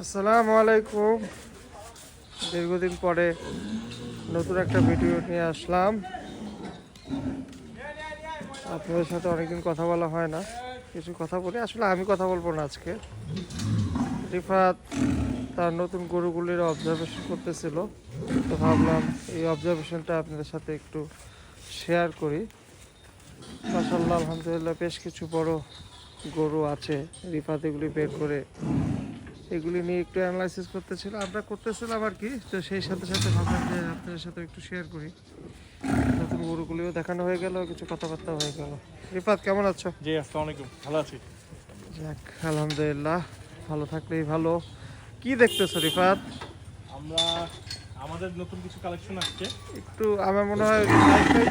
আসসালামু আলাইকুম। দীর্ঘদিন পরে নতুন একটা ভিডিও নিয়ে আসলাম। আপনাদের সাথে অনেকদিন কথা বলা হয় না। কিছু কথা বলি। আসলে আমি কথা বলব না আজকে। রিফাত তার নতুন গরুগুলির অবজারভেশন করতেছিল। তো ভাবলাম এই অবজারভেশনটা আপনাদের সাথে একটু শেয়ার করি। মাসাল্লাহ আলহামদুলিল্লাহ বেশ কিছু বড় গরু আছে। রিফাত এগুলি বের করে এগুলি নিয়ে একটু অ্যানালাইসিস করতেছিল আমরা করতেছিলাম আর কি। তো সেই সাথে সাথে ভাবলাম যে আপনাদের সাথে একটু শেয়ার করি। নতুন গরুগুলিও দেখানো হয়ে গেল কিছু কথাবার্তা হয়ে গেল। রিফাত কেমন আছো? জি আসসালামু আলাইকুম ভালো আছি। যাক আলহামদুলিল্লাহ ভালো থাকলেই ভালো। কি দেখতেছো রিফাত? আমরা আমাদের নতুন কিছু কালেকশন আসছে। একটু আমার মনে হয়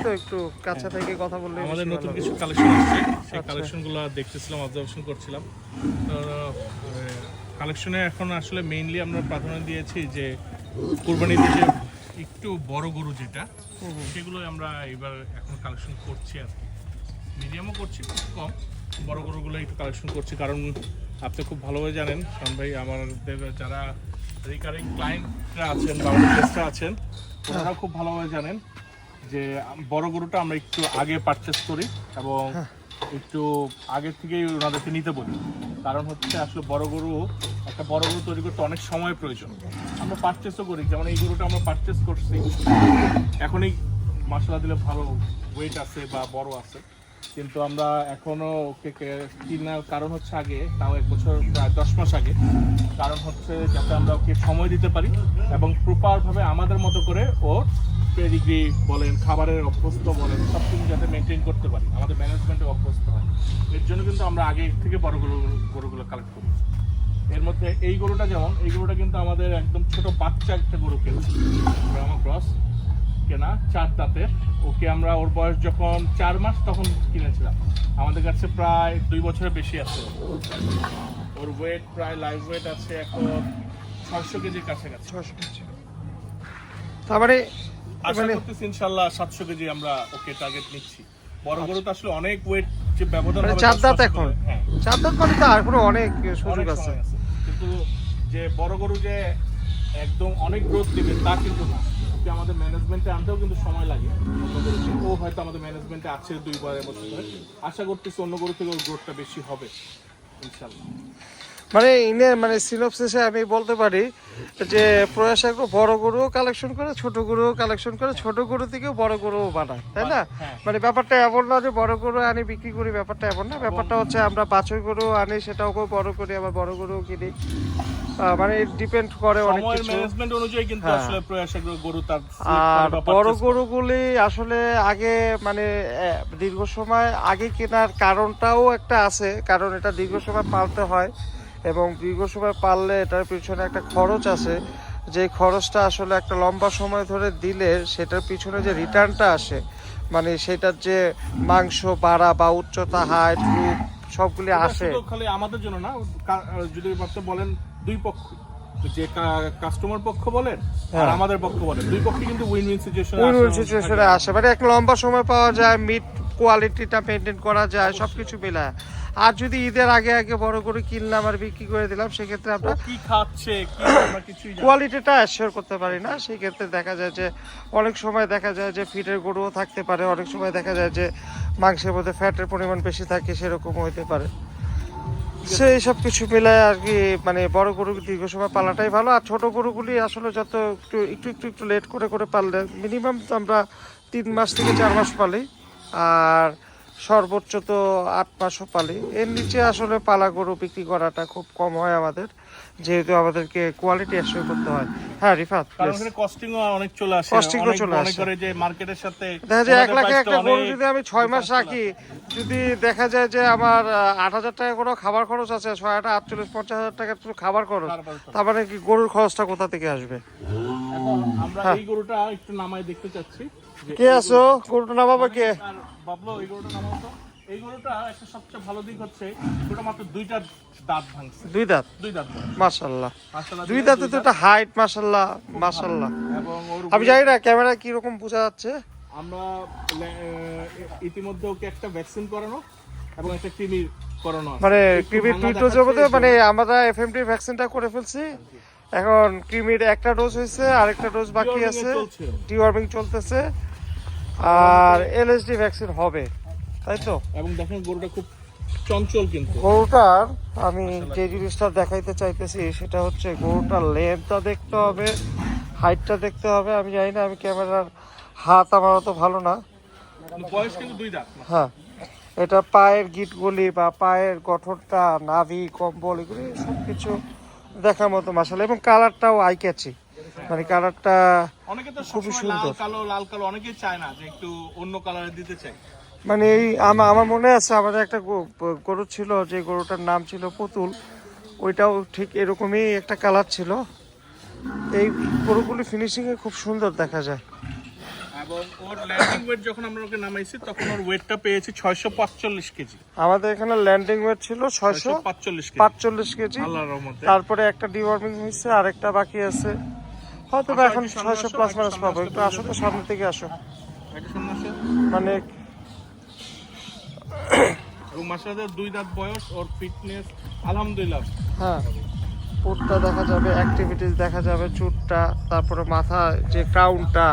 তো একটু কাছে থেকে কথা বললে আমাদের নতুন কিছু কালেকশন আসছে। সেই আচ্ছা। কালেকশনগুলো দেখতেছিলাম অবজারভেশন করছিলাম। কালেকশনে এখন আসলে মেইনলি আমরা প্রাধান্য দিয়েছি যে কুরবানিতে যে একটু বড় গরু যেটা। সেগুলো আমরা এবার এখন কালেকশন করছি আর কি। মিডিয়ামও করছি খুব কম। বড় গরুগুলো একটু কালেকশন করছি কারণ আপনি খুব ভালোভাবে জানেন শান ভাই আমাদের যারা রিকারিং ক্লায়েন্টরা আছেন বা আছেন ওনারাও খুব ভালোভাবে জানেন যে বড় গরুটা আমরা একটু আগে পারচেস করি এবং একটু আগে থেকেই ওনাদেরকে নিতে বলি। কারণ হচ্ছে আসলে বড় গরু একটা বড় গরু তৈরি করতে অনেক সময় প্রয়োজন। আমরা পারচেসও করি, যেমন এই গরুটা আমরা পারচেস করছি। এখনই মশলা দিলে ভালো ওয়েট আছে বা বড় আছে। কিন্তু আমরা এখনও ওকে কেনার কারণ হচ্ছে আগে, তাও এক বছর, প্রায় দশ মাস আগে। কারণ হচ্ছে যাতে আমরা ওকে সময় দিতে পারি এবং প্রপারভাবে আমাদের মতো করে ওর পেডিগ্রি বলেন, খাবারের অভ্যস্ত বলেন সব কিছু যাতে মেনটেন করতে পারি। আমাদের ম্যানেজমেন্টে অভ্যস্ত হয়। এর জন্য কিন্তু আমরা আগে থেকে বড় গরু, গরুগুলো কালেক্ট করি। এর মধ্যে এই গরুটা যেমন এই গরুটা কিন্তু আমাদের একদম ছোট বাচ্চা একটা গরু কেনা আমার ক্রস কেনা চার দাঁতের। ওকে আমরা ওর বয়স যখন চার মাস তখন কিনেছিলাম। আমাদের কাছে প্রায় দুই বছরের বেশি আছে। ওর। ওয়েট প্রায় লাইভ ওয়েট আছে এখন ছয়শো কেজির কাছাকাছি। ছশো কেজি। তার মানে আশা মানে- করতেছি ইনশাল্লাহ সাতশো কেজি আমরা ওকে টার্গেট নিচ্ছি। বড় গরু তো আসলে অনেক ওয়েট যে ব্যবধান মানে চার দাঁত এখন। হ্যাঁ। চার দাঁত মানে তো আর কোনো অনেক সুযোগ আছে। কিন্তু যে বড় গরু যে একদম অনেক গ্রোথ দিবে তা কিন্তু না। আমাদের ম্যানেজমেন্টে আনতেও কিন্তু সময় লাগে। ও হয়তো আমাদের ম্যানেজমেন্টে আছে দুই বারের বছর ধরে আশা করতেছি অন্য গরু থেকে ওর গ্রোথটা বেশি হবে ইনশাল্লাহ। মানে ইনের মানে সিনপসিসে আমি বলতে পারি যে প্রয়াস একটু বড় গরুও কালেকশন করে ছোট গরুও কালেকশন করে ছোট গরু থেকেও বড় গরুও বানায় তাই না? হ্যাঁ। মানে ব্যাপারটা এমন না যে বড় গরু আনি বিক্রি করি ব্যাপারটা এমন না। ব্যাপারটা হচ্ছে আমরা বাছুর গরু আনি সেটাও বড় করি আবার বড় গরুও কিনি। মানে ডিপেন্ড করে অনেক কিছু। ম্যানেজমেন্ট অনুযায়ী কিন্তু হ্যাঁ। আসলে প্রয়াস গরু তার আর বড় গরুগুলি আসলে আগে মানে দীর্ঘ সময় আগে কেনার কারণটাও একটা আছে কারণ এটা দীর্ঘ সময় পালতে হয়। এবং দীর্ঘ সময় পাললে এটার পিছনে একটা খরচ আছে। যে খরচটা আসলে একটা লম্বা সময় ধরে দিলে সেটার পিছনে যে রিটার্নটা আসে মানে সেটার যে মাংস বাড়া বা উচ্চতা হাইট রূপ সবগুলি আসে। খালি আমাদের জন্য না যদি আপনি বলেন দুই পক্ষ। যে কাস্টমার পক্ষ বলেন আর হ্যাঁ। আমাদের পক্ষ বলেন। দুই পক্ষে কিন্তু win win situation win win সিচুয়েশনে আসে। মানে একটা লম্বা সময় পাওয়া যায় মিট কোয়ালিটিটা মেনটেন করা যায় সবকিছু মিলায়। আর যদি ঈদের আগে আগে বড় করে কিনলাম আর বিক্রি করে দিলাম সেক্ষেত্রে আমরা কি খাচ্ছে। কোয়ালিটিটা অ্যাসিওর করতে পারি না। সেক্ষেত্রে দেখা যায় যে অনেক সময় দেখা যায় যে ফিটের গরুও থাকতে পারে অনেক সময় দেখা যায় যে মাংসের মধ্যে ফ্যাটের পরিমাণ বেশি থাকে সেরকম হইতে পারে। সেই সব কিছু মিলায় আর কি মানে বড় গরু দীর্ঘ সময় পালাটাই ভালো আর ছোট গরুগুলি আসলে যত একটু একটু একটু একটু লেট করে করে পাললে মিনিমাম তো আমরা তিন মাস থেকে চার মাস পালি। আর সর্বোচ্চ তো আট মাসও পালি। এর নিচে আসলে পালা গরু বিক্রি করাটা খুব কম হয় আমাদের যেহেতু আমাদেরকে কোয়ালিটি অ্যাসিওর করতে হয়। হ্যাঁ রিফাত কস্টিংও অনেক চলে আসে। Costing চলে আসে। করে যে মার্কেটের সাথে দেখা যায় এক লাখে একটা গরু যদি আমি ছয় মাস রাখি যদি দেখা যায় যে আমার আট হাজার টাকা করে খাবার খরচ আছে ছয় আট আটচল্লিশ পঞ্চাশ হাজার টাকা শুধু খাবার খরচ তার মানে কি গরুর খরচটা কোথা থেকে আসবে? আমরা হ্যাঁ। এই গরুটা একটু নামায় দেখতে চাচ্ছি। কে আছো? গরুটা নামাবো কে? বাবলো এই গরুটা নামাও তো। এই গরুটা একটা সবচেয়ে ভালো দিক হচ্ছে গরুটা মাত্র দুইটা দাঁত ভাঙছে। দুই দাঁত? দুই দাঁত বয়স। মাশাল্লাহ। মাশাআল্লাহ দুই দাঁতে তো একটা হাইট মাশাল্লাহ মাশাল্লাহ। এবং ওর আমি জানি না ক্যামেরা কি রকম বোঝা যাচ্ছে। আমরা ইতিমধ্যে ওকে একটা ভ্যাকসিন করানো এবং একটা কৃমির করানো মানে ভাঙা দুই এই মানে আমরা এফএমডি ভ্যাকসিনটা করে ফেলছি। এখন ক্রিমির একটা ডোজ হয়েছে আরেকটা ডোজ বাকি আছে। চলছে। ডিওয়ার্মিং চলতেছে। আর এলএসডি ভ্যাকসিন হবে তাই তো? এবং দেখেন গরুটা খুব চঞ্চল কিন্তু। গরুটার আমি যে জিনিসটা দেখাইতে চাইতেছি সেটা হচ্ছে গরুটার লেন্থটা দেখতে হবে হাইটটা দেখতে হবে। আমি জানি না আমি ক্যামেরার হাত আমার অত ভালো না। বয়স কিন্তু দুই দাঁত হ্যাঁ এটা পায়ের গিটগুলি বা পায়ের গঠনটা নাভি কম্বল এগুলি সব কিছু দেখার মতো মাসাল এবং কালারটাও আই ক্যাচি মানে কালারটা অনেকে তো খুবই সুন্দর। কালো লাল কালো অনেকেই চায় না যে একটু অন্য কালারে দিতে চায় মানে এই আমা- আমার মনে আছে আমাদের একটা গরু ছিল যে গরুটার নাম ছিল পুতুল ওইটাও ঠিক এরকমই একটা কালার ছিল। এই গরুগুলি ফিনিশিংয়ে খুব সুন্দর দেখা যায়। এবং ওর ল্যান্ডিং ওয়েট যখন আমরা ওকে নামাইছি তখন ওর ওয়েটটা পেয়েছি ছয়শো পাঁচচল্লিশ কেজি। আমাদের এখানে ল্যান্ডিং ওয়েট ছিল ছয়শো পাঁচচল্লিশ পাঁচচল্লিশ কেজি। তারপরে একটা ডিওয়ার্মিং হয়েছে আরেকটা বাকি আছে। হয়তো বা এখন ছয়শো প্লাস মাইনাস পাবো। একটু আসো তো সামনে থেকে আসো। মানে মাসাদের দুই দাঁত বয়স ওর ফিটনেস আলহামদুলিল্লাহ। হ্যাঁ। পুটটা দেখা যাবে অ্যাক্টিভিটিস দেখা যাবে চুটটা তারপরে মাথা যে ক্রাউনটা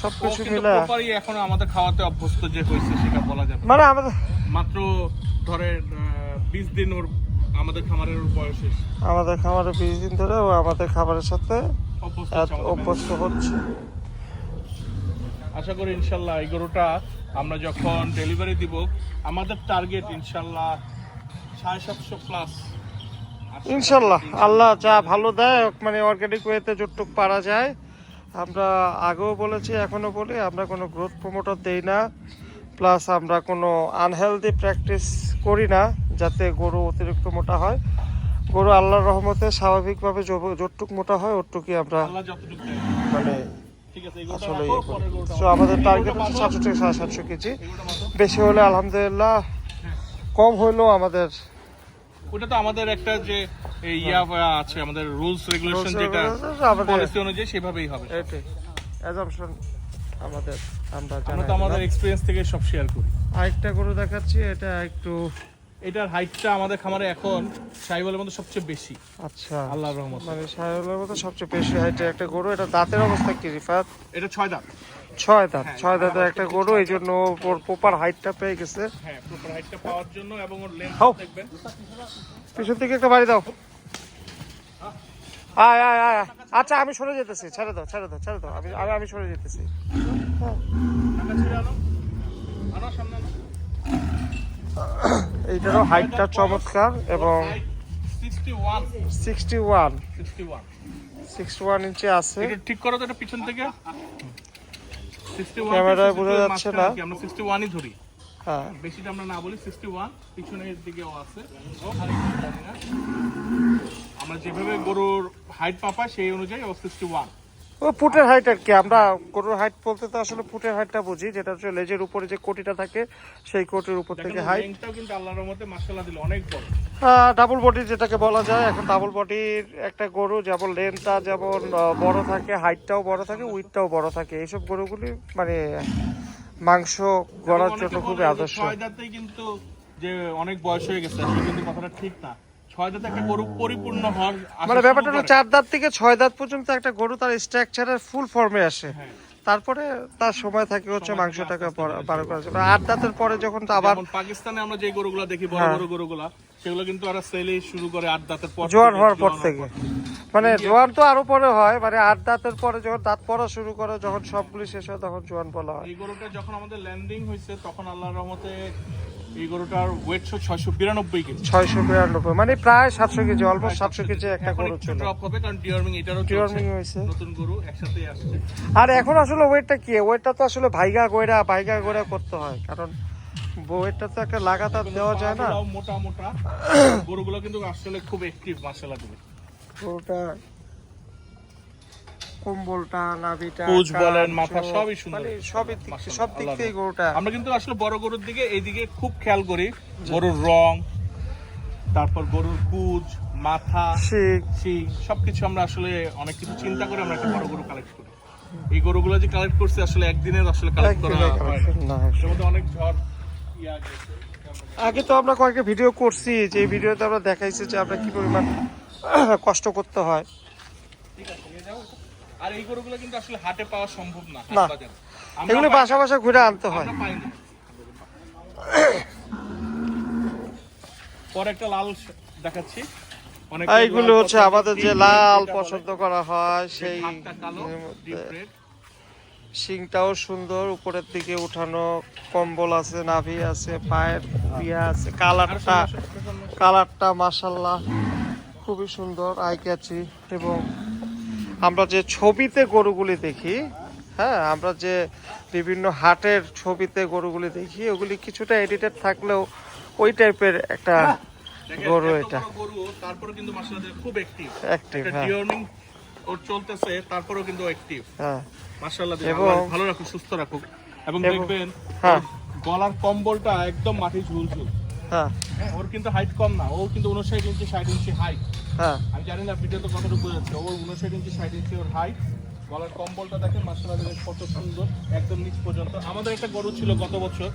সব কিছু কিন্তু মিলে। প্রপারই এখন আমাদের খাওয়াতে অভ্যস্ত যে হয়েছে সেটা বলা যাবে মানে আমাদের মাত্র ধরে বিশ দিন ওর আমাদের খামারের বয়স আমাদের খামারে বিশ দিন ধরে ও আমাদের খাবারের সাথে অভ্যস্ত হচ্ছে আশা করি ইনশাল্লাহ এই গরুটা আমরা যখন ডেলিভারি দিব আমাদের টার্গেট ইনশাল্লাহ সাড়ে সাতশো প্লাস ইনশাল্লাহ আল্লাহ যা ভালো দেয় মানে অর্গানিক ওয়েতে যতটুক পারা যায়। আমরা আগেও বলেছি এখনও বলি আমরা কোনো গ্রোথ প্রমোটার দেই না। প্লাস আমরা কোনো আনহেলদি প্র্যাকটিস করি না যাতে গরু অতিরিক্ত মোটা হয়। গরু আল্লাহর রহমতে স্বাভাবিকভাবে যতটুক মোটা হয় ওটুকুই আমরা মানে আসলে সো আমাদের টার্গেট হচ্ছে সাতশো থেকে সাড়ে সাতশো কেজি। বেশি হলে আলহামদুলিল্লাহ কম হইলেও আমাদের ওটা তো আমাদের একটা যে ইয়া আছে আমাদের রুলস রেগুলেশন যেটা পলিসি অনুযায়ী সেভাবেই হবে এটাই। অ্যাজাম্পশন আমাদের আমরা আমরা তো আমাদের এক্সপিরিয়েন্স থেকে সব শেয়ার করি। আরেকটা গরু দেখাচ্ছি এটা একটু এটার হাইটটা আমাদের খামারে এখন সাইবলের মধ্যে সবচেয়ে বেশি। আচ্ছা। আল্লাহর রহমত। মানে সাইবলের মধ্যে সবচেয়ে বেশি হাইটের একটা গরু এটা দাঁতের অবস্থা কি রিফাত? এটা ছয় দাঁত। ছয় দাঁত। হ্যাঁ, ছয় দাঁতের আমার একটা গরু এই জন্য ওর প্রপার হাইটটা পেয়ে গেছে। হ্যাঁ প্রপার হাইটটা পাওয়ার জন্য এবং ওর লেন্থ। দেখবেন। পিছন থেকে একটা বাড়ি দাও। আয় আয় আয়। আচ্ছা আমি সরে যেতেছি। ছেড়ে দাও ছেড়ে দাও ছেড়ে দাও। আমি আমি আমি সরে যেতেছি। আনো। সামনে এইটারও হাইটটা চমৎকার এবং sixty one sixty one sixty one sixty one inch আছে। এটা ঠিক করো তো এটা পিছন থেকে। 61 ক্যামেরায় 62 বোঝা যাচ্ছে না। আমরা 61 ই ধরি। হ্যাঁ। বেশিটা আমরা না বলি 61 পিছনের দিকেও আছে। আমরা যেভাবে গরুর হাইট পাপা সেই অনুযায়ী ও 61 ও ফুটের হাইট আর কি। আমরা গরুর হাইট বলতে তো আসলে ফুটের হাইটটা বুঝি যেটা হচ্ছে লেজের উপরে যে কোটিটা থাকে সেই কোটির উপর থেকে হাইট কিন্তু আল্লাহর রহমতে মাশাআল্লাহ দিল অনেক বড়। ডাবল বডি যেটাকে বলা যায় এখন ডাবল বডির একটা গরু যেমন লেন্থটা যেমন বড় থাকে হাইটটাও বড় থাকে উইথটাও বড় থাকে। এইসব গরুগুলি মানে মাংস গড়ার জন্য খুবই আদর্শ। কিন্তু যে অনেক বয়স হয়ে গেছে কিন্তু কথাটা ঠিক না। ছয় দাঁতে একটা গরু পরিপূর্ণ হওয়ার মানে ব্যাপারটা হলো চার দাঁত থেকে ছয় দাঁত পর্যন্ত একটা গরু তার স্ট্রাকচারের ফুল ফর্মে আসে। হ্যাঁ। তারপরে তার সময় থাকে হচ্ছে মাংসটাকে আস্তে করা যাবে আট দাঁতের পরে যখন আবার পাকিস্তানে আমরা যে গরুগুলা দেখি বড় হ্যাঁ। বড় গরুগুলা সেগুলো কিন্তু ওরা সেলে শুরু করে আট দাঁতের পর জোয়ান হওয়ার পর থেকে। মানে জোয়ান তো আরও পরে হয় মানে আট দাঁতের পরে যখন দাঁত পড়া শুরু করে যখন সবগুলি শেষ হয় তখন জোয়ান বলা হয়। এই গরুটা যখন আমাদের ল্যান্ডিং হয়েছে তখন আল্লাহর রহমতে এই গরুটার ওয়েট ছিল ছয়শো বিরানব্বই কেজি। ছয়শো বিরানব্বই মানে প্রায় সাতশো কেজি অলমোস্ট সাতশো কেজি একটা গরু ছিল। ড্রপ হবে কারণ ডিওয়ার্মিং এটারও ডিওয়ার্মিং হয়েছে। নতুন গরু একসাথেই আসছে। আর এখন আসলে ওয়েটটা কি? ওয়েটটা তো আসলে ভাইগা গোয়রা ভাইগা গোয়রা করতে হয়। কারণ ওয়েটটা তো একটা লাগাতার দেওয়া যায় না। মোটা মোটা। গরুগুলো কিন্তু আসলে খুব অ্যাক্টিভ মাশাআল্লাহ দিবে গরুটা কম্বলটা নাভিটা পুঁজ বলেন, মাথা সবই সুন্দর। মানে সবই সব দিক থেকে গরুটা আমরা কিন্তু আসলে বড় গরুর দিকে এইদিকে খুব খেয়াল করি। গরুর রং তারপর গরুর কুজ মাথা শিং। সবকিছু আমরা আসলে অনেক কিছু চিন্তা করে আমরা একটা বড় গরু কালেক্ট করি। এই গরুগুলো যে কালেক্ট করছে আসলে একদিনের আসলে কালেক্ট করা হয়। না অনেক ঝড় ইয়া গেছে আগে তো আমরা কয়েকটা ভিডিও করছি যে ভিডিওতে আমরা দেখাইছি যে আমরা কি পরিমাণ কষ্ট করতে হয় ঠিক আছে নিয়ে যাও এটা। আর এই গরুগুলো কিন্তু আসলে হাটে পাওয়া সম্ভব না। এগুলো বাসা বাসা ঘুরে আনতে হয়। পরে একটা লাল দেখাচ্ছি। এইগুলো হচ্ছে আমাদের যে লাল পছন্দ করা হয় সেই শিংটাও সুন্দর উপরের দিকে উঠানো কম্বল আছে নাভি আছে পায়ের ইয়ে আছে কালারটা কালারটা মাসাল্লাহ খুবই সুন্দর আই ক্যাচি এবং আমরা যে ছবিতে গরুগুলি দেখি হ্যাঁ আমরা যে বিভিন্ন হাটের ছবিতে গরুগুলি দেখি ওগুলি কিছুটা এডিটেড থাকলেও ওই টাইপের একটা গরু এটা। গরু তারপরে কিন্তু মাশাআল্লাহ খুব অ্যাক্টিভ অ্যাক্টিভ ডিওর্নিং ওর চলতেছে তারপরেও কিন্তু অ্যাক্টিভ হ্যাঁ। মাশাআল্লাহ ভালো রাখুক সুস্থ রাখুক। এবং এবং- দেখবেন হ্যাঁ। গলার কম্বলটা একদম মাটি ঝুলঝুল। হ্যাঁ। হ্যাঁ ওর কিন্তু হাইট কম না। ও কিন্তু উনষাট ইঞ্চি ষাট ইঞ্চি হাইট হ্যাঁ। আমি জানি না ভিডিওতে কতটুকু বোঝাচ্ছে। ওর উনষাট ইঞ্চি ষাট ইঞ্চি ওর হাইট গলার কম্বলটা দেখেন দেখেন কত সুন্দর একদম নিচ পর্যন্ত। আমাদের একটা গরু ছিল গত বছর।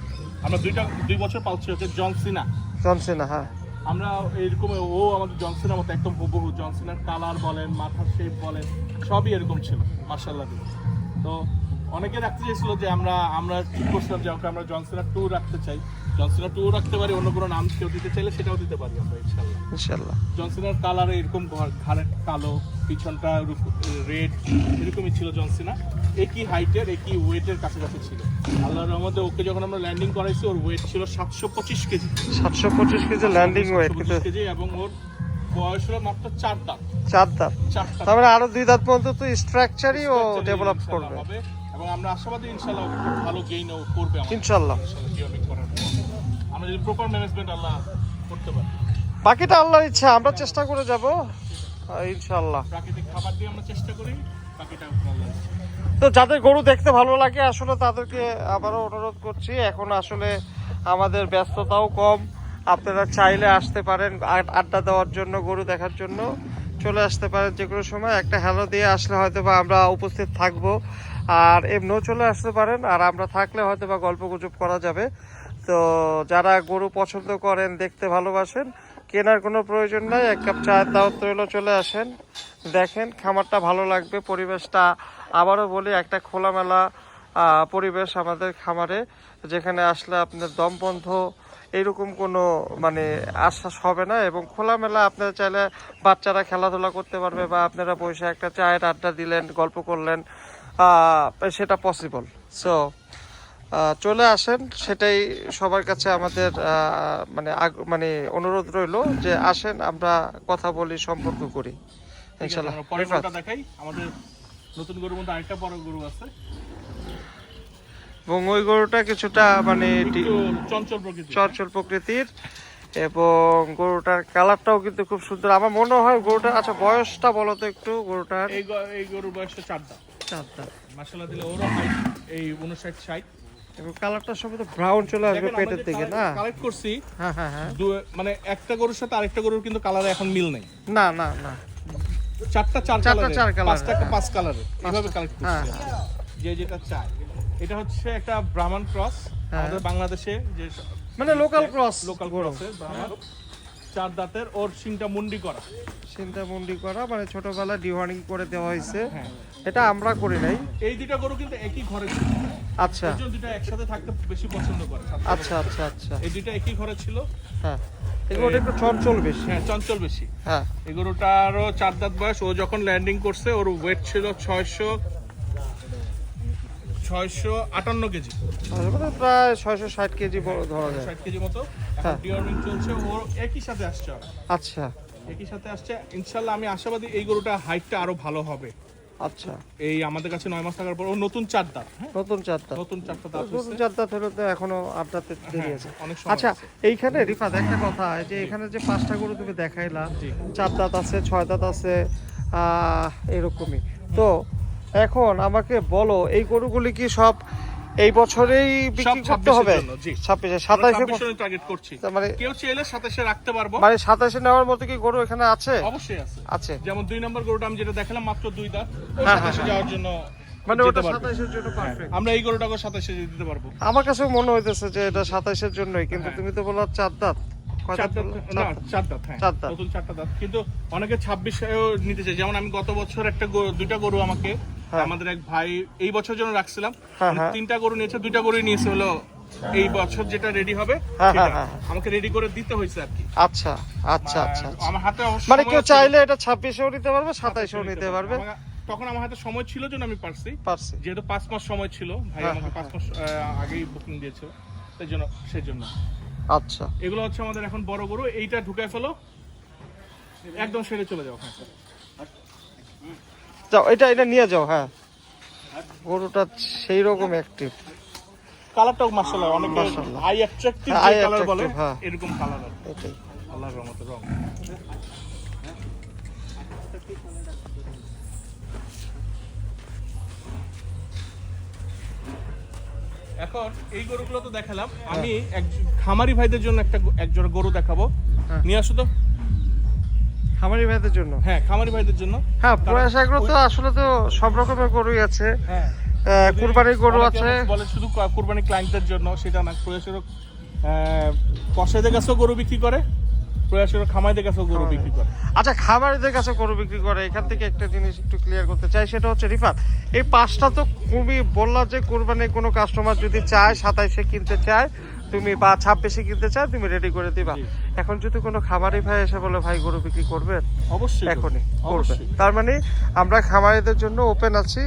আমরা দুইটা দুই বছর পালছি হচ্ছে জনসিনা জনসিনা হ্যাঁ। আমরা এরকম ও আমাদের জনসিনার মতো একদম হুবহু। জনসিনার কালার বলেন মাথার শেপ বলেন সবই এরকম ছিল মার্শাল্লাহ তো অনেকে রাখতে চাইছিল যে আমরা আমরা ঠিক করছিলাম যে আমরা জনসিনার টু রাখতে চাই। জনসিনার টু রাখতে পারি অন্য কোনো নাম কেউ দিতে চাইলে সেটাও দিতে পারি আমরা ইনশাল্লাহ ইনশাল্লাহ জনসিনার কালার এরকম ঘর- ঘাড়ের কালো পিছনটা রেড এরকমই ছিল জনসিনা একই হাইটের একই ওয়েটের কাছাকাছি ছিল। আল্লাহর রহমতে ওকে যখন আমরা ল্যান্ডিং করাইছি ওর ওয়েট ছিল সাতশো পঁচিশ কেজি। সাতশো পঁচিশ কেজি ল্যান্ডিং ওয়েট কিন্তু 725 কেজি এবং ওর বয়স হলো মাত্র চার দাঁত। চার দাঁত। তারপরে আরও দুই দাঁত পর্যন্ত তো স্ট্রাকচারই ও ডেভেলপ করবে। হবে এবং আমরা আশাবাদী ইনশাআল্লাহ ও ভালো গেইন ও করবে ইনশাল্লাহ ইনশাআল্লাহ genomic করার পর। আমরা যদি প্রপার ম্যানেজমেন্ট আল্লাহ করতে পারি। বাকিটা আল্লাহর ইচ্ছা আমরা চেষ্টা করে যাব। ইনশাল্লাহ প্রাকৃতিক খাবার দিয়ে আমরা চেষ্টা করি বাকিটা তো যাদের গরু দেখতে ভালো লাগে আসলে তাদেরকে আবারও অনুরোধ করছি এখন আসলে আমাদের ব্যস্ততাও কম। আপনারা চাইলে আসতে পারেন আড- আড্ডা দেওয়ার জন্য গরু দেখার জন্য। চলে আসতে পারেন যে কোনো সময়। একটা হ্যালো দিয়ে আসলে হয়তো বা আমরা উপস্থিত থাকব। আর এমনিও চলে আসতে পারেন আর আমরা থাকলে হয়তো বা গল্প গুজব করা যাবে। তো যারা গরু পছন্দ করেন, দেখতে ভালোবাসেন, কেনার কোনো প্রয়োজন নাই। এক কাপ চায়ের দাওয়াত রইল, চলে আসেন। দেখেন, খামারটা ভালো লাগবে, পরিবেশটা আবারও বলি, একটা খোলামেলা পরিবেশ আমাদের খামারে, যেখানে আসলে আপনার দম বন্ধ এরকম কোনো মানে আশ্বাস হবে না এবং খোলামেলা আপনারা চাইলে বাচ্চারা খেলাধুলা করতে পারবে বা আপনারা বসে একটা চায়ের আড্ডা দিলেন, গল্প করলেন সেটা পসিবল সো চলে আসেন সেটাই সবার কাছে আমাদের মানে মানে অনুরোধ রইল যে আসেন আমরা কথা বলি সম্পর্ক করি। ইনশাল্লাহ। গরুটা দেখাই। আমাদের নতুন গরুর মধ্যে আরেকটা বড় গরু আছে। এবং ওই গরুটা কিছুটা মানে চঞ্চল প্রকৃতি চঞ্চল প্রকৃতির। এবং গরুটার কালারটাও কিন্তু খুব সুন্দর। আমার মনে হয় গরুটার আচ্ছা বয়সটা বলো তো একটু গরুটার। এই গরুর বয়সটা চার চারটা। মাসাল্লাহ দিলে ওরও এই উনষাট ষাট। এবং কালারটা সম্ভবত ব্রাউন চলে আসবে পেটের দিকে না? কালেক্ট করছি। হ্যাঁ হ্যাঁ হ্যাঁ। মানে একটা গরুর সাথে আরেকটা গরুর কিন্তু কালার এখন মিল নাই। না না না। চারটা চার চারটা চার কালার পাঁচটা পাঁচ কালারে এভাবে কালেক্ট হ্যাঁ, করছি যে যেটা চাই। এটা হচ্ছে একটা ব্রাহ্মণ ক্রস। হ্যাঁ। আমাদের বাংলাদেশে যে মানে লোকাল ক্রস লোকাল গরু। ব্রাহ্মণ। চার দাঁতের ওর সিংটা মুন্ডি করা। সিংটা মুন্ডি করা মানে ছোটবেলায় ডিওয়ার্নিং করে দেওয়া হয়েছে। হ্যাঁ। এটা আমরা করি নাই। এই দুইটা গরু কিন্তু একই ঘরে ছিল। আচ্ছা। দুইটা একসাথে থাকতে বেশি পছন্দ করে। আচ্ছা আচ্ছা আচ্ছা। এই দুইটা একই ঘরে ছিল। হ্যাঁ। এগুলো একটু চঞ্চল বেশি। হ্যাঁ চঞ্চল বেশি। হ্যাঁ। এই গরুটারও চার দাঁত বয়স। ও যখন ল্যান্ডিং করছে ওর ওয়েট ছিল ছয়শো ছয়শো আটান্ন কেজি। মানে প্রায় ছয়শো ষাট কেজি ধরা যায় ষাট কেজি মতো। হ্যাঁ। চলছে ওর একই সাথে আসছে আচ্ছা। একই সাথে আসছে। ইনশাল্লাহ আমি আশাবাদী এই গরুটা হাইটটা আরও ভালো হবে। আচ্ছা। এই আমাদের কাছে নয় মাস থাকার পর ও নতুন চার দাঁত হ্যাঁ? নতুন চারটা। নতুন চারটা দাঁত নতুন হলে তো এখনও দেরি হ্যাঁ, আছে। অনেক আচ্ছা এইখানে রিফাত একটা কথা যে এখানে যে পাঁচটা গরু তুমি দেখাইলা। চার দাঁত আছে ছয় দাঁত আছে আহ, এরকমই। তো এখন আমাকে বলো এই গরুগুলি কি সব এই বছরেই বিক্রি করতে হবে। ছাব্বিশে টার্গেট করছি। মানে কেউ চাইলে সাতাশে রাখতে পারব। মানে সাতাইশে নেওয়ার মতো কি গরু এখানে আছে? অবশ্যই আছে। আছে। যেমন দুই নম্বর গরুটা আমি যেটা দেখালাম মাত্র দুই দাঁত। ও হ্যাঁ, সাতাশে হ্যাঁ, যাওয়ার জন্য মানে ওটা পারবে। জন্য হ্যাঁ, পারফেক্ট আমরা এই গরুটাকে সাতাশে দিতে পারব। আমার কাছে মনে হইতেছে যে এটা সাতাইশের জন্যই কিন্তু হ্যাঁ। তুমি তো বললা চার দাঁত। হ্যাঁ। কিন্তু অনেকে ছাব্বিশেও নিতে চায়। যেমন আমি গত বছর একটা দুইটা গরু আমাকে হ্যাঁ। আমাদের এক ভাই এই বছর জন্য রাখছিলাম। হ্যাঁ, উনি হ্যাঁ। তিনটা গরু নিয়েছে দুইটা গরু নিয়েছে হলো এই বছর যেটা রেডি হবে হ্যাঁ। হ্যাঁ, হ্যাঁ। আমাকে রেডি করে দিতে হয়েছে আর কি। আচ্ছা আচ্ছা আচ্ছা আচ্ছা। আমার হাতে মানে কেউ চাইলে এটা ছাব্বিশেও নিতে পারবে সাতাইশেও নিতে পারবে। তখন আমার হাতে সময় ছিল জন্য আমি পারছি। পারছি। যেহেতু পাঁচ মাস সময় ছিল ভাই হ্যাঁ, আমাকে হ্যাঁ, পাঁচ মাস আগেই বুকিং দিয়েছিল সেই জন্য সেই জন্য। আচ্ছা। এগুলো হচ্ছে আমাদের এখন বড় গরু এইটা ঢুকায় ফেলো একদম সেরে চলে যাও হ্যাঁ যাও এটা এটা নিয়ে যাও হ্যাঁ। গরুটা সেই রকম অ্যাক্টিভ কালারটাও মাশাআল্লাহ অনেক মাশাআল্লাহ। আই অ্যাট্রাকটিভ হ্যাঁ, যে কালার বলে হ্যাঁ। এরকম কালার এটাই। আল্লাহর রহমতে রং। এখন এই গরুগুলো তো দেখালাম। আমি এক খামারি ভাইদের জন্য একটা গ- এক জোড়া গরু দেখাবো। হ্যাঁ। নিয়ে আসো তো। খামারি ভাইদের জন্য। হ্যাঁ খামারি ভাইদের জন্য। হ্যাঁ প্রয়াস এগুলো তো আসলে তো সব রকমের গরুই আছে। হ্যাঁ। কুরবানির গরু আছে। বলে শুধু কুরবানি ক্লায়েন্টদের জন্য সেটা না প্রয়াসেরও কষাইদের কাছেও গরু বিক্রি করে প্রয়াসেরও খামাইদের কাছেও গরু। বিক্রি করে। আচ্ছা খামারিদের কাছে গরু বিক্রি করে। এখান থেকে একটা জিনিস একটু ক্লিয়ার করতে চাই সেটা হচ্ছে রিফাত এই পাঁচটা তো খুবই বললা যে কোরবানির কোনো কাস্টমার যদি চায় সাতাইশে কিনতে চায় তুমি বা ছাব্বিশে কিনতে চায় তুমি রেডি করে দিবা। এখন যদি কোনো খামারি ভাই এসে বলে ভাই গরু বিক্রি করবেন? অবশ্যই এখনই করবে। করবে তার মানে আমরা খামারিদের জন্য ওপেন আছি।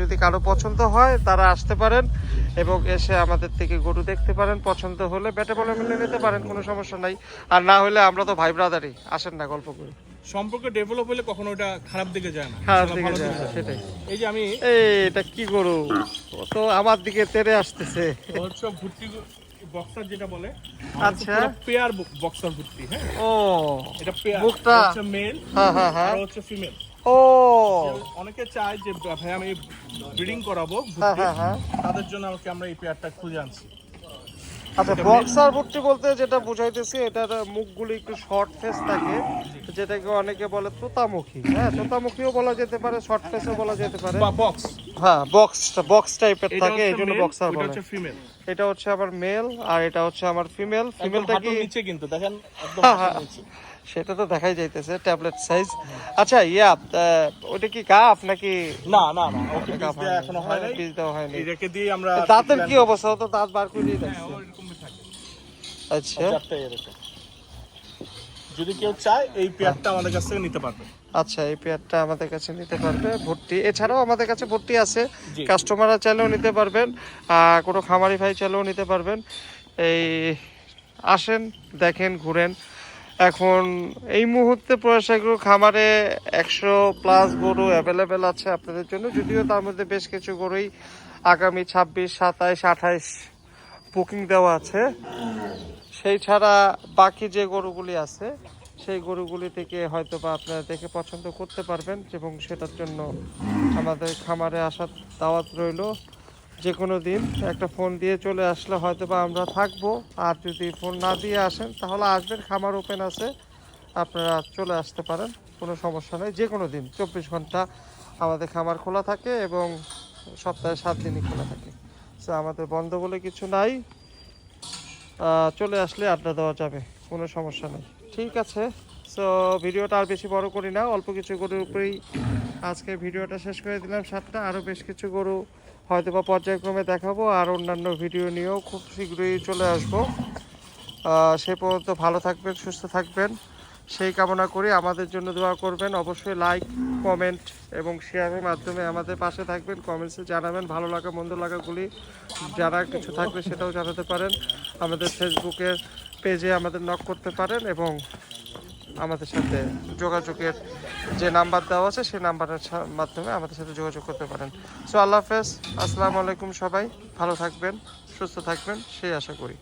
যদি কারও পছন্দ হয় তারা আসতে পারেন এবং এসে আমাদের থেকে গরু দেখতে পারেন। পছন্দ হলে বেটে বলে মিলে নিতে পারেন কোনো সমস্যা নাই। আর না হলে আমরা তো ভাই ব্রাদারই। আসেন না গল্প করি। সম্পর্ক ডেভেলপ হলে কখনো ওটা খারাপ দিকে যায় না। হ্যাঁ আছে দিকে যায়। সেটাই। এই যে আমি এই এটা কি গরু? ও তো আমার দিকে তেরে আসতেছে। হচ্ছে ভুট্টি বক্সার যেটা বলে আচ্ছা। পেয়ার বক্সার ভুট্টি হ্যাঁ? ও এটা পেয়ার বুকটা হচ্ছে মেল হ্যাঁ হ্যাঁ হ্যাঁ আর হচ্ছে ফিমেল ও। অনেকে চায় যে ভাই আমি ব্রিডিং করাবো হ্যাঁ হ্যাঁ হ্যাঁ তাদের জন্য আমাকে আমরা এই পেয়ারটা খুঁজে আনছি। আচ্ছা বক্সার ভর্তি বলতে যেটা বুঝাইতেছি এটার মুখগুলি একটু শর্ট ফেস থাকে যেটাকে অনেকে বলে তোতামুখী। হ্যাঁ তোতামুখীও বলা যেতে পারে শর্ট ফেসও বলা যেতে পারে। বা বক্স হ্যাঁ বক্স বক্স টাইপের থাকে এই জন্য বক্সার বলে। ফিমেল এটা হচ্ছে আমার মেল আর এটা হচ্ছে আমার ফিমেল ফিমেলটা ফিমেলটা কি নিচে কিন্তু দেখেন একদম হ্যাঁ, হ্যাঁ। নিচে। সেটা তো দেখাই যাইতেছে ট্যাবলেট সাইজ আচ্ছা ইয়া ওটা কি গাফ নাকি? না না না ওকে দেওয়া এখনও হয় নাই। বীজ দেওয়া হয়নি। রেখে দিয়ে আমরা দাঁতের কি অবস্থা? তো দাঁত বার করে দিয়ে হ্যাঁ, রাখছে ওইরকমই থাকে। আচ্ছা। যদি কেউ চায় এই পেয়ারটা আমাদের কাছ থেকে নিতে পারবে। আচ্ছা এই পেয়ারটা আমাদের কাছে নিতে পারবে ভর্তি। এছাড়াও আমাদের কাছে ভর্তি আছে। কাস্টমাররা চাইলেও নিতে পারবেন আর কোনো খামারি ভাই চাইলেও নিতে পারবেন। এই আসেন দেখেন ঘুরেন। এখন এই মুহূর্তে প্রয়াসাগ্র খামারে একশো প্লাস গরু অ্যাভেলেবেল আছে আপনাদের জন্য। যদিও তার মধ্যে বেশ কিছু গরুই আগামী ছাব্বিশ, সাতাইশ, আঠাইশ বুকিং দেওয়া আছে। সেই ছাড়া বাকি যে গরুগুলি আছে, সেই গরুগুলি থেকে হয়তো বা আপনারা দেখে পছন্দ করতে পারবেন এবং সেটার জন্য আমাদের খামারে আসার দাওয়াত রইল। যে কোনো দিন একটা ফোন দিয়ে চলে আসলে হয়তো বা আমরা থাকব। আর যদি ফোন না দিয়ে আসেন, তাহলে আসবেন, খামার ওপেন আছে। আপনারা চলে আসতে পারেন, কোনো সমস্যা নেই। যে কোনো দিন, চব্বিশ ঘণ্টা আমাদের খামার খোলা থাকে এবং সপ্তাহে সাত দিনই খোলা থাকে। সো আমাদের বন্ধ বলে কিছু নাই। চলে আসলে আড্ডা দেওয়া যাবে, কোনো সমস্যা নেই। ঠিক আছে সো ভিডিওটা আর বেশি বড় করি না, অল্প কিছু গরুর উপরেই আজকে ভিডিওটা শেষ করে দিলাম। সাতটা, আরও বেশ কিছু গরু হয়তো বা পর্যায়ক্রমে দেখাবো আর অন্যান্য ভিডিও নিয়েও খুব শীঘ্রই চলে আসব। সে পর্যন্ত ভালো থাকবেন, সুস্থ থাকবেন। সেই কামনা করি আমাদের জন্য দোয়া করবেন। অবশ্যই লাইক কমেন্ট এবং শেয়ারের মাধ্যমে আমাদের পাশে থাকবেন। কমেন্টসে জানাবেন। ভালো লাগা, মন্দ লাগাগুলি যারা কিছু থাকলে সেটাও জানাতে পারেন। আমাদের ফেসবুকের পেজে আমাদের নক করতে পারেন এবং আমাদের সাথে যোগাযোগের যে নাম্বার দেওয়া আছে, সেই নাম্বারের মাধ্যমে আমাদের সাথে যোগাযোগ করতে পারেন। সো আল্লাহ হাফেজ, আসসালামু আলাইকুম সবাই। ভালো থাকবেন, সুস্থ থাকবেন, সেই আশা করি।